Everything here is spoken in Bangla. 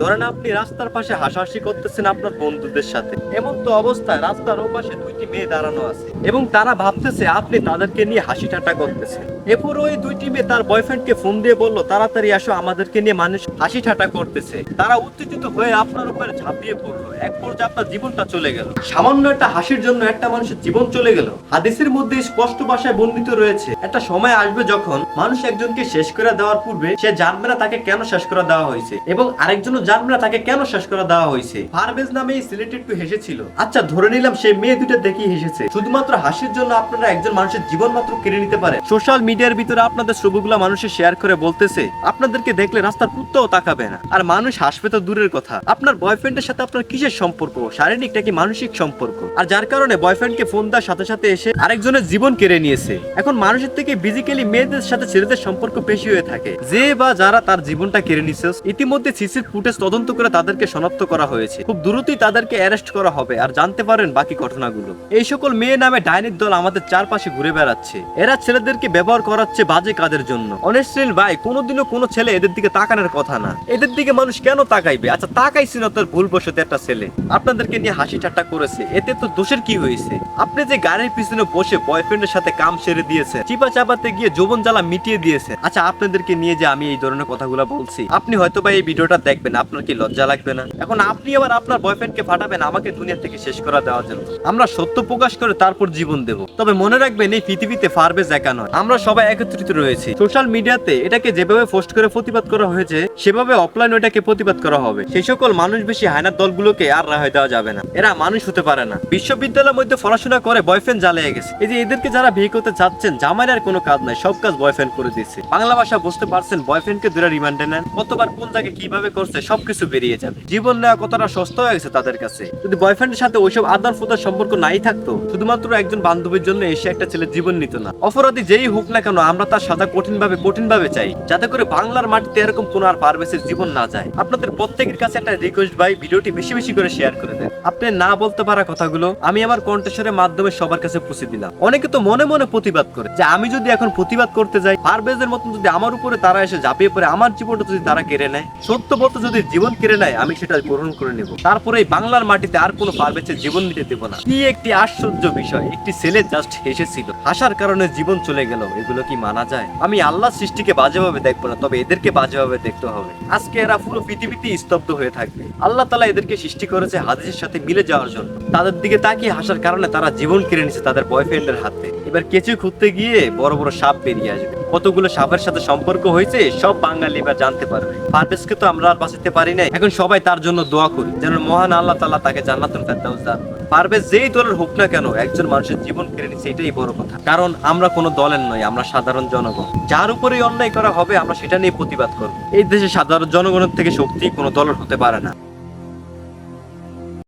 ধরেন আপনি রাস্তার পাশে হাসাহাসি করতেছেন আপনার বন্ধুদের সাথে। এমন তো অবস্থায় রাস্তার ওপাশে দুইটি মেয়ে দাঁড়ানো আছে। এবং তারা ভাবতেছে আপনি তাদেরকে নিয়ে হাসি ঠাট্টা করতেছেন। এরপর ওই দুইটি মেয়ে তার বয়ফ্রেন্ডকে ফোন দিয়ে বলল, তাড়াতাড়ি আসো, আমাদেরকে নিয়ে মানুষ হাসি ঠাট্টা করতেছে। তারা উত্তেজিত হয়ে আপনার উপরে ঝাঁপিয়ে পড়ল। এক পর্যায়ে আপনার জীবনটা চলে গেল। সামান্য একটা হাসির জন্য একটা মানুষের জীবন চলে গেল। হাদিসের মধ্যে স্পষ্ট ভাষায় বর্ণিত রয়েছে, একটা সময় আসবে যখন মানুষ একজনকে শেষ করে দেওয়ার পূর্বে সে জানবে না তাকে কেন শেষ করে দেওয়া হয়েছে এবং আরেকজনও জানবে তাকে কেন শেষ করে দেওয়া হয়েছে। ফারবেজ নামে এই ছেলেটি একটু হেসেছিল। আচ্ছা ধরে নিলাম সেই মেয়ে দুটো দেখেই হেসেছে। শুধুমাত্র হাসির জন্য আপনারা একজন মানুষের জীবন মাত্র কেড়ে নিতে পারে সোশ্যাল মিডিয়ার ভিতরে আপনাদের ছবিগুলো মানুষের শেয়ার করে বলতেছে, আপনাদেরকে দেখলে রাস্তার কুত্তাও তাকাবে না। আর মানুষ হাসবে তো দূরের কথা। আপনার বয়ফ্রেন্ডের সাথে আপনার কিসের সম্পর্ক? শারীরিক নাকি মানসিক সম্পর্ক? আর যার কারণে বয়ফ্রেন্ডকে ফোন দেওয়ার সাথে সাথে এসে আরেকজনের জীবন কেড়ে নিয়েছে। এখন মানুষের থেকে ফিজিক্যালি মেয়েদের সাথে ছেলেদের সম্পর্ক বেশি হয়ে থাকে। যে বা যারা তার জীবনটা কেড়ে নিছে, ইতিমধ্যে সিসির ফুটেজ তদন্ত করে তাদেরকে শনাক্ত করা হয়েছে। খুব দ্রুতই তাদেরকে অ্যারেস্ট করা হবে আর জানতে পারেন বাকি ঘটনাগুলো। এই সকল মেয়ে নামে ডাইনির দল আমাদের চারপাশে ঘুরে বেড়াচ্ছে। এরা ছেলেদেরকে ব্যবহার করাচ্ছে বাজে কাজের জন্য। অনেস্ট্রিল ভাই, কোনোদিনও কোনো ছেলে এদের দিকে তাকানোর কথা না। এদের দিকে মানুষ কেন তাকাইবে? আচ্ছা তাকাইছিল তোর ভুলবশত একটা ছেলে। আপনাদেরকে নিয়ে হাসি ঠাট্টা করেছে। এতে তো দোষের কি হয়েছে? আপনি যে গাড়ির পিছনে বসে বয়ফ্রেন্ডের সাথে কাম সেরে দিয়েছে চিপা চাপাতে গিয়ে যৌবন জ্বালা মিটিয়ে দিয়েছে আচ্ছা আপনাদেরকে নিয়ে যে আমি এই ধরনের কথাগুলো বলছি, আপনি হয়তো বা এই ভিডিওটা দেখবেন। আপনার কি লজ্জা লাগবে না? এখন আপনি আবার আপনার বয়ফ্রেন্ডকে ফাটাবেন, আমাকে দুনিয়া থেকে শেষ করা দেওয়ার জন্য। আমরা সত্য প্রকাশ করে তারপর জীবন দেব। তবে মনে রাখবেন, এই পৃথিবীতে ফারবেজ একা নয়। আমরা সবাই একত্রিত রয়েছি। সোশ্যাল মিডিয়াতে এটাকে যেভাবে পোস্ট করে প্রতিবাদ করা হয়েছে, সেভাবে অফলাইন এটাকে প্রতিবাদ করা হবে। সেই সকল মানুষ বেশি হায়নার দলগুলোকে আর রায় দেওয়া যাবে না। এরা মানুষ হতে পারে না। বিশ্ববিদ্যালয়ের মধ্যে পড়াশোনা করে বয়ফ্রেন্ড জ্বালিয়ে গেছে। এই যে এদেরকে যারা বিয়ে করতে চাচ্ছেন, জামাইয়ের আর কোনো কাজ নাই। সব কাজ বয়ফ্রেন্ড করে দিচ্ছে বাংলা ভাষা বুঝতে পারছেন বয়ফ্রেন্ডকে দূরে রিমান্ডে নেন। কতবার কোন জায়গায় কীভাবে করছে সবকিছু বেরিয়ে যাবে। জীবন নেওয়া কতটা সস্তা হয়ে গেছে তাদের কাছে। যদি বয়ফ্রেন্ডের সাথে ওইসব আদান ফুদার সম্পর্ক নাই থাকতো, শুধুমাত্র একজন বান্ধবীর জন্য এসে একটা ছেলে জীবন নিত না। অপরাধী যেই হোক না কেন, আমরা তার সাজা কঠিন ভাবে কঠিন ভাবে চাই, যাতে করে বাংলার মাটিতে এরকম কোন আর পারভেসের জীবন না যায়। আপনাদের প্রত্যেকের কাছে একটা রিকোয়েস্ট ভাই, ভিডিওটি বেশি বেশি করে শেয়ার করে দেন। আপনি না বলতে পারা কথাগুলো আমি আমার কণ্ঠস্বরের মাধ্যমে সবার কাছে পৌঁছে দিলাম। অনেকে তো মনে মনে প্রতিবাদ করে যে আমি যদি এখন প্রতিবাদ করতে যাই, পারভেজের মতন যদি আমার উপরে তারা এসে ঝাঁপিয়ে পড়ে, আমার জীবনটা যদি তারা কেড়ে নেয়। সত্য বলতে যদি জীবন কেড়ে নেয়, আমি সেটা গ্রহণ করে নেব। তারপরে এই বাংলার মাটিতে আর কোনো পারভেজের জীবন নিতে দেবো না। কি একটি আশ্চর্য বিষয়, একটি ছেলে জাস্ট হেসেছিল। হাসার কারণে জীবন চলে গেল, এগুলো কি মানা যায়? আমি আল্লাহ সৃষ্টিকে বাজেভাবে দেখব না, তবে এদেরকে বাজেভাবে দেখতে হবে। আজকে এরা পুরো পৃথিবীতে স্তব্ধ হয়ে থাকবে। আল্লাহ তালা এদেরকে সৃষ্টি করেছে হাদিসের সাথে মিলে যাওয়ার জন্য। তাদের দিকে তাকিয়ে হাসার কারণে তারা জীবন কেড়ে নিছে তাদের বয়ফ্রেন্ডের হাতে। এবার কেঁচু খুঁজতে গিয়ে বড় বড় সাপ বেরিয়ে আসবে। কতগুলো সাপের সাথে সম্পর্ক হয়েছে, সব বাঙালি এবার জানতে পারবে। পারভেজকে তো আমরা আর বাঁচাতে পারি নাই। এখন সবাই তার জন্য দোয়া করি, যেন মহান আল্লাহ তাআলা তাকে জান্নাতুল ফেরদাউস দান। পারভেজ যেই দলের হোক না কেন, একজন মানুষের জীবন কেড়ে নিচ্ছে, এটাই বড় কথা। কারণ আমরা কোনো দলের নয় আমরা সাধারণ জনগণ। যার উপরেই অন্যায় করা হবে, আমরা সেটা নিয়ে প্রতিবাদ করব। এই দেশে সাধারণ জনগণের থেকে শক্তি কোনো দলের হতে পারে না।